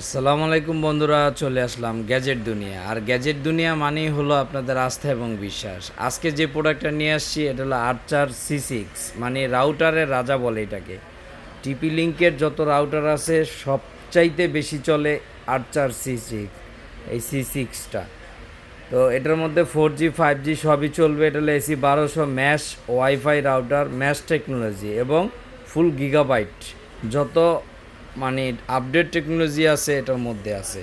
আসসালামু আলাইকুম বন্ধুরা, চলে আসলাম গ্যাজেট দুনিয়া। আর গ্যাজেট দুনিয়া মানেই হলো আপনাদের আস্থা এবং বিশ্বাস। আজকে যে প্রোডাক্টটা নিয়ে আসছি, এটা হলো আর্চার সি সিক্স মানে রাউটারের রাজা বলে এটাকে। টিপি লিঙ্কের যত রাউটার আছে, সবচাইতে বেশি চলে আর্চার সি সিক্স, এই সি সিক্সটা তো এটার মধ্যে ফোর জি ফাইভ জি সবই চলবে। এটা হলো এসি বারোশো, mesh, WiFi router, mesh technology এবং ফুল গিগাবাইট। যত মানে আপডেট টেকনোলজি আছে, এটার মধ্যে আছে।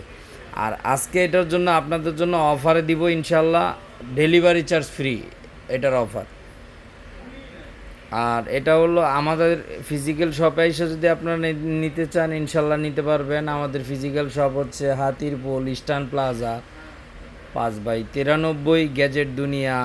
আর আজকে এটার জন্য আপনাদের জন্য অফারে দিব ইনশাল্লাহ ডেলিভারি চার্জ ফ্রি এটার অফার আর এটা হলো আমাদের ফিজিক্যাল শপে এসে যদি আপনারা নিতে চান ইনশাল্লাহ নিতে পারবেন। আমাদের ফিজিক্যাল শপ হচ্ছে হাতিরপোল, ইস্টার্ন প্লাজা, পাঁচ বাই তিরানব্বই, গ্যাজেট দুনিয়া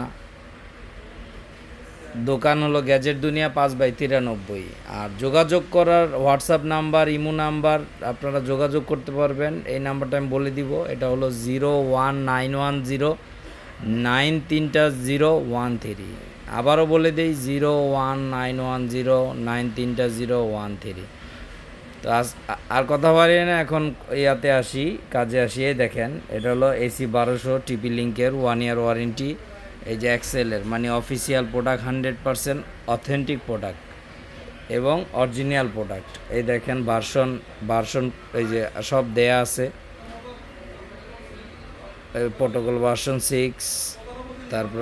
দোকান হলো গ্যাজেট দুনিয়া পাঁচ বাই তিরানব্বই। আর যোগাযোগ করার হোয়াটসঅ্যাপ নাম্বার, ইমো নাম্বার, আপনারা যোগাযোগ করতে পারবেন। এই নাম্বারটা আমি বলে দিব, এটা হলো zero one nine one zero nine তিনটা জিরো ওয়ান থ্রি। আবারও বলে দিই, zero one nine one zero nine তিনটা জিরো ওয়ান থ্রি। তো আজ আর কথা বাড়ি না, এখন ইয়াতে আসি, কাজে আসিয়ে দেখেন, এটা হলো এসি বারোশো, টিপি লিঙ্কের, ওয়ান ইয়ার ওয়ারেন্টি। এই যে এক্সেলের মানে official product hundred percent authentic product এবং অরিজিনাল প্রোডাক্ট এই দেখেন ভার্সন ভার্সন এই যে সব দেয়া আছে। প্রোটোকল ভার্সন সিক্স তারপর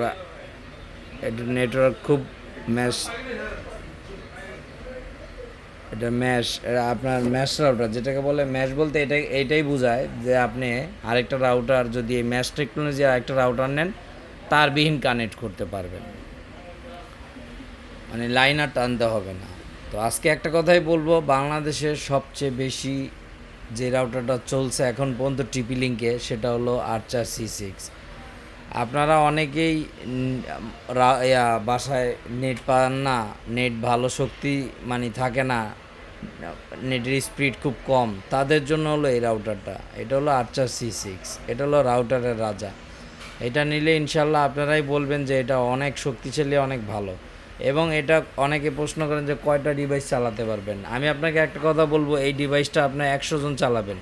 এটা নেটওয়ার্ক খুব ম্যাশ এটা ম্যাশ আপনার ম্যাশ রাউটার যেটাকে বলে ম্যাশ বলতে এটাই এইটাই বোঝায় যে আপনি আরেকটা রাউটার যদি এই ম্যাশ টেকনোলজি আরেকটা রাউটার নেন তার বিহীন কানেক্ট করতে পারবেন। মানে লাইন আর টানতে হবে না। তো আজকে একটা কথাই বলব, বাংলাদেশের সবচেয়ে বেশি যে রাউটারটা চলছে এখন পর্যন্ত টিপি লিঙ্কে সেটা হলো আর্চার সি সিক্স আপনারা অনেকেই বাসায় নেট পান না নেট ভালো শক্তি মানে থাকে না নেটের স্পিড খুব কম। তাদের জন্য হলো এই রাউটারটা এটা হলো আর্চার সি সিক্স এটা হলো রাউটারের রাজা। এটা নিলে ইনশাল্লাহ আপনারাই বলবেন যে এটা অনেক শক্তিশালী, অনেক ভালো। এবং এটা অনেকে প্রশ্ন করেন যে কয়টা ডিভাইস চালাতে পারবেন? আমি আপনাকে একটা কথা বলব, এই ডিভাইসটা আপনার একশো জন চালাবেন।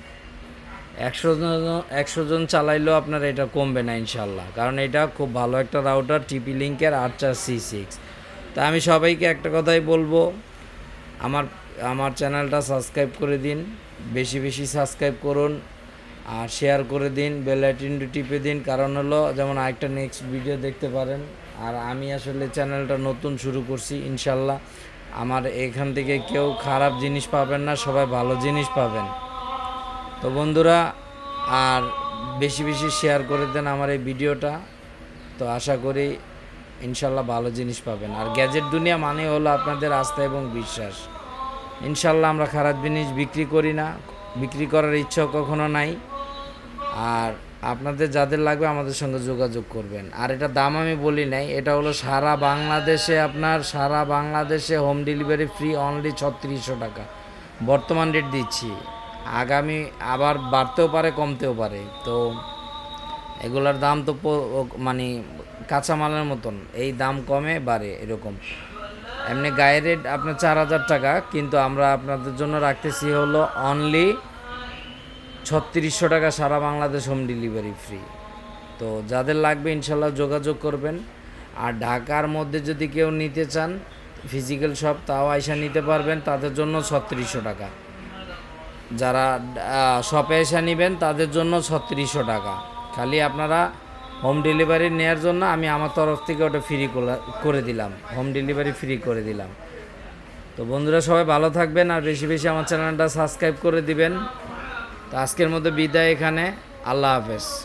একশো জন একশো জন চালাইলেও আপনার এটা কমবে না ইনশাল্লাহ। কারণ এটা খুব ভালো একটা রাউটার টিপি লিঙ্কের আর্চার সি সিক্স তা আমি সবাইকে একটা কথাই বলব, আমার আমার চ্যানেলটা সাবস্ক্রাইব করে দিন, বেশি বেশি সাবস্ক্রাইব করুন। আর শেয়ার করে দিন বেল টিপে দিন। কারণ হলো, যেমন আরেকটা নেক্সট ভিডিও দেখতে পারেন। আর আমি আসলে চ্যানেলটা নতুন শুরু করছি, ইনশাল্লাহ। আমার এখান থেকে কেউ খারাপ জিনিস পাবেন না, সবাই ভালো জিনিস পাবেন। তো বন্ধুরা, আর বেশি বেশি শেয়ার করে দেন আমার এই ভিডিওটা তো আশা করি, ইনশাল্লাহ ভালো জিনিস পাবেন। আর গ্যাজেট দুনিয়া মানে হলো আপনাদের আস্থা এবং বিশ্বাস। ইনশাল্লাহ আমরা খারাপ জিনিস বিক্রি করি না। বিক্রি করার ইচ্ছাও কখনো নাই। আর আপনাদের যাদের লাগবে আমাদের সঙ্গে যোগাযোগ করবেন। আর এটা দাম আমি বলি নাই, এটা হলো সারা বাংলাদেশে আপনার, সারা বাংলাদেশে হোম ডেলিভারি ফ্রি অনলি ছত্রিশশো টাকা। বর্তমান রেট দিচ্ছি। আগামী আবার বাড়তেও পারে, কমতেও পারে। তো এগুলার দাম তো মানে কাঁচামালের মতন, এই দাম কমে বাড়ে এরকম। এমনি গায়ের রেট আপনার চার হাজার টাকা, কিন্তু আমরা আপনাদের জন্য রাখতেছি হলো অনলি ছত্রিশশো টাকা সারা বাংলাদেশ হোম ডেলিভারি ফ্রি তো যাদের লাগবে ইনশাল্লাহ যোগাযোগ করবেন। আর ঢাকার মধ্যে যদি কেউ নিতে চান ফিজিক্যাল শপ তাও আইসা নিতে পারবেন। তাদের জন্য ছত্রিশশো টাকা। যারা শপে এসে নেবেন, তাদের জন্য ছত্রিশশো টাকা। খালি আপনারা হোম ডেলিভারি নেওয়ার জন্য আমি আমার তরফ থেকে ওটা ফ্রি করে দিলাম। হোম ডেলিভারি ফ্রি করে দিলাম। তো বন্ধুরা সবাই ভালো থাকবেন, আর বেশি বেশি আমার চ্যানেলটা সাবস্ক্রাইব করে দিবেন। আজকের মধ্যে বিদায় এখানে। আল্লাহ হাফেজ।